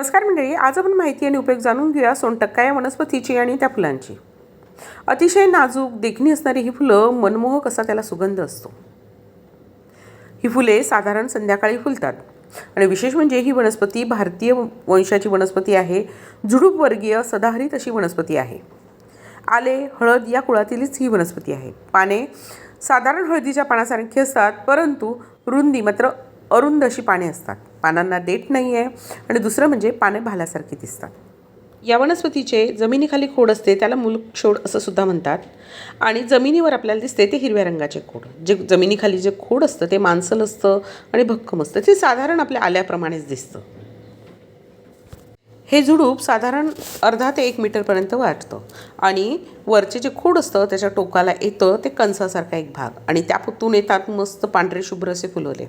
नमस्कार मंडळी आज आपण माहिती आणि उपयोग जाणून घेऊया सोनटक्का या वनस्पतीची आणि त्या फुलांची. अतिशय नाजूक देखणी असणारी ही फुलं मनमोहक असा त्याला सुगंध असतो. ही फुले साधारण संध्याकाळी फुलतात. आणि विशेष म्हणजे ही वनस्पती भारतीय वंशाची वनस्पती आहे झुडूप वर्गीय सदाहरित अशी वनस्पती आहे. आले हळद या कुळातीलच ही वनस्पती आहे. पाने साधारण हळदीच्या पानासारखी असतात परंतु रुंदी मात्र अरुंद अशी पाने असतात. पानांना देठ नाही आहे आणि दुसरं म्हणजे पाने भाल्यासारखी दिसतात. या वनस्पतीचे जमिनीखाली खोड असते त्याला मुलक्षोड असं सुद्धा म्हणतात. आणि जमिनीवर आपल्याला दिसते ते हिरव्या रंगाचे खोड. जे जमिनीखाली जे खोड असतं ते मांसल असतं आणि भक्कम असतं. ते साधारण आपल्या आल्याप्रमाणेच दिसतं. हे झुडूप साधारण अर्धा ते एक मीटरपर्यंत वाढतं. आणि वरचे जे खोड असतं त्याच्या टोकाला येतं ते कंसासारखा एक भाग. आणि त्या पुतून येतात मस्त पांढरे शुभ्र असे फुलवले.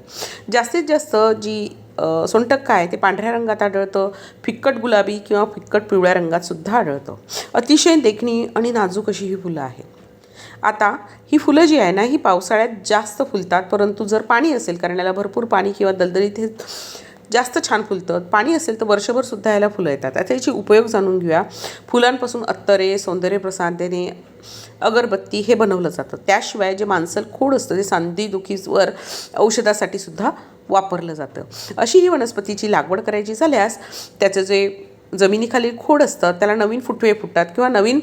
जास्तीत जास्त जी सोनटक्का आहे ते पांढऱ्या रंगात आढळतं फिक्कट गुलाबी किंवा फिक्कट पिवळ्या रंगात सुद्धा आढळतं. अतिशय देखणी आणि नाजूक अशी ही फुलं आहेत. आता ही फुलं जी आहे ना ही पावसाळ्यात जास्त फुलतात परंतु जर पाणी असेल कारण याला भरपूर पाणी किंवा दलदलीत हे जास्त छान फुलतं. पाणी असेल तर वर्षभर सुद्धा याला फुलं येतात. आता याचे उपयोग जाणून घेऊया. फुलांपासून अत्तरे सौंदर्य प्रसाद अगरबत्ती हे बनवलं जातं. त्याशिवाय जे मांसल खोड असतं ते सांधीदुखीवर औषधासाठी सुद्धा वापरलं जातं. अशी ही वनस्पतीची लागवड करायची झाल्यास त्याचं जे जमिनीखाली खोड असतं त्याला नवीन फुटवे फुटतात किंवा नवीन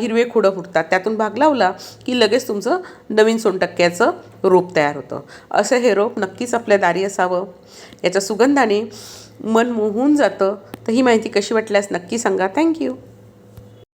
हिरवे खोडं फुटतात. त्यातून भाग लावला की लगेच तुमचं नवीन सोनटक्क्याचं रोप तयार होतं. असं हे रोप नक्कीच आपल्या दारी असावं. याच्या सुगंधाने मन मोहून जातं. तर ही माहिती कशी वाटल्यास नक्की सांगा. थँक्यू